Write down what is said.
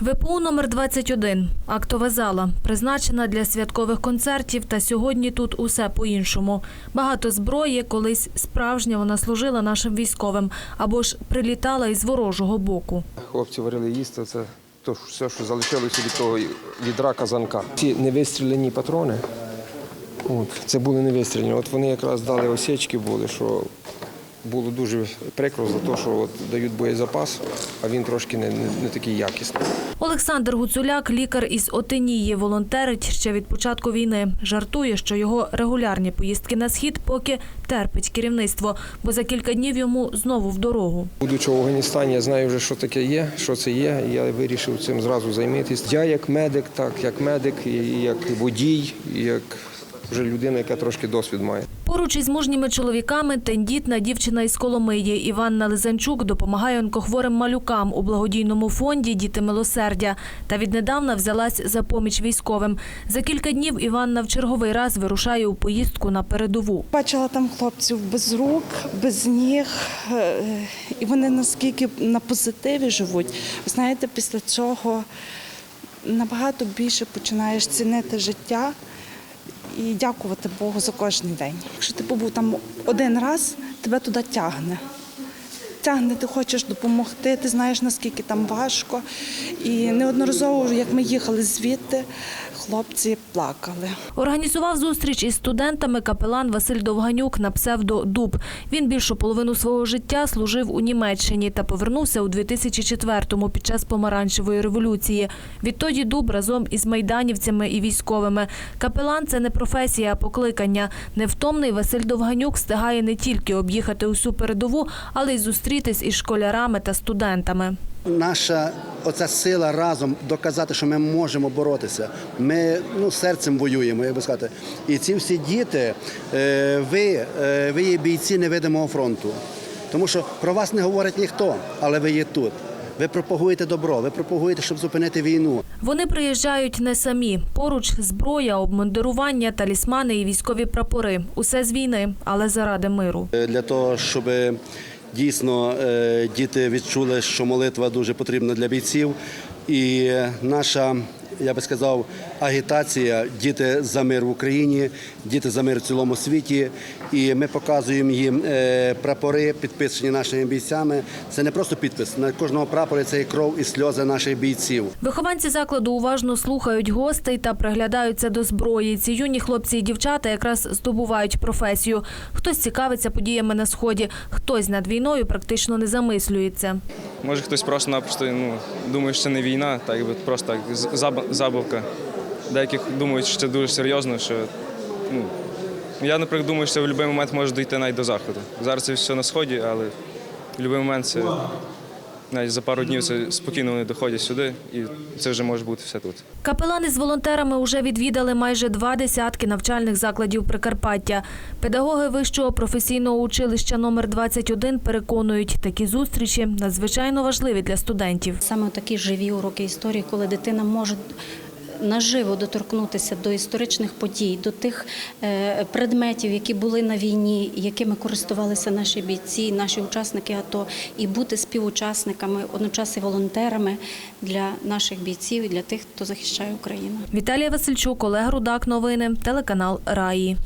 ВПУ номер 21 актова зала, призначена для святкових концертів, та сьогодні тут усе по-іншому. Багато зброї, колись справжня вона служила нашим військовим або ж прилітала із ворожого боку. Хлопці варили їсти, це то, все, що залишилося від того відра казанка. Ці невистріляні патрони, от, це були невистріляні. От вони якраз дали осечки були, що було дуже прикро за те, що от дають боєзапас, а він трошки не, не, не такий якісний. Олександр Гуцуляк, лікар із Отинії, волонтерить ще від початку війни. Жартує, що його регулярні поїздки на схід поки терпить керівництво, бо за кілька днів йому знову в дорогу. Будучи в Афганістані, я знаю вже, що таке є, що це є. і Я вирішив цим зразу займатися. Я як медик, так як медик, і як водій, і як вже людина, яка трошки досвід має. Поруч із мужніми чоловіками тендітна дівчина із Коломиї Іванна Лизанчук допомагає онкохворим малюкам у благодійному фонді Діти милосердя та віднедавна взялась за поміч військовим. За кілька днів Іванна в черговий раз вирушає у поїздку на передову. Бачила там хлопців без рук, без ніг, е, і вони наскільки на позитиві живуть. Ви знаєте, після цього набагато більше починаєш цінити життя і дякувати Богу за кожен день. Якщо ти побув там один раз, тебе туди тягне. Тягне, ти хочеш допомогти, ти знаєш, наскільки там важко. І неодноразово, як ми їхали звідти, хлопці плакали. Організував зустріч із студентами капелан Василь Довганюк на псевдо Дуб. Він більшу половину свого життя служив у Німеччині та повернувся у 2004-му під час помаранчевої революції. Відтоді Дуб разом із майданівцями і військовими. Капелан це не професія, а покликання. Невтомний Василь Довганюк встигає не тільки об'їхати усю передову, але й зустрітись із школярами та студентами. Наша оця сила разом доказати, що ми можемо боротися. Ми ну, серцем воюємо, як би сказати. І ці всі діти, е, ви, е, ви є бійці невидимого фронту. Тому що про вас не говорить ніхто, але ви є тут. Ви пропагуєте добро, ви пропагуєте, щоб зупинити війну. Вони приїжджають не самі. Поруч зброя, обмундирування, талісмани і військові прапори. Усе з війни, але заради миру. Е, Для того, щоб дійсно е, діти відчули, що молитва дуже потрібна для бійців. І наша, я би сказав, агітація діти за мир в Україні, діти за мир в цілому світі. І ми показуємо їм е, прапори, підписані нашими бійцями. Це не просто підпис. На кожного прапорі це є кров і сльози наших бійців. Вихованці закладу уважно слухають гостей та приглядаються до зброї. Ці юні хлопці і дівчата якраз здобувають професію. Хтось цікавиться подіями на сході, хтось над війною практично не замислюється. Може хтось просто-напросто ну, думає, що це не війна, так якби просто так, забавка. Деякі думають, що це дуже серйозно, що ну, я, наприклад, думаю, що в будь-який момент може дійти навіть до заходу. Зараз це все на сході, але в будь-який момент це навіть за пару днів це спокійно вони доходять сюди, і це вже може бути все тут. Капелани з волонтерами вже відвідали майже два десятки навчальних закладів Прикарпаття. Педагоги вищого професійного училища номер 21 переконують, такі зустрічі надзвичайно важливі для студентів. Саме такі живі уроки історії, коли дитина може наживо доторкнутися до історичних подій, до тих е, предметів, які були на війні, якими користувалися наші бійці, наші учасники АТО, і бути співучасниками, одночасно волонтерами для наших бійців і для тих, хто захищає Україну. Віталія Васильчук, Олег Рудак. Новини. Телеканал Раї.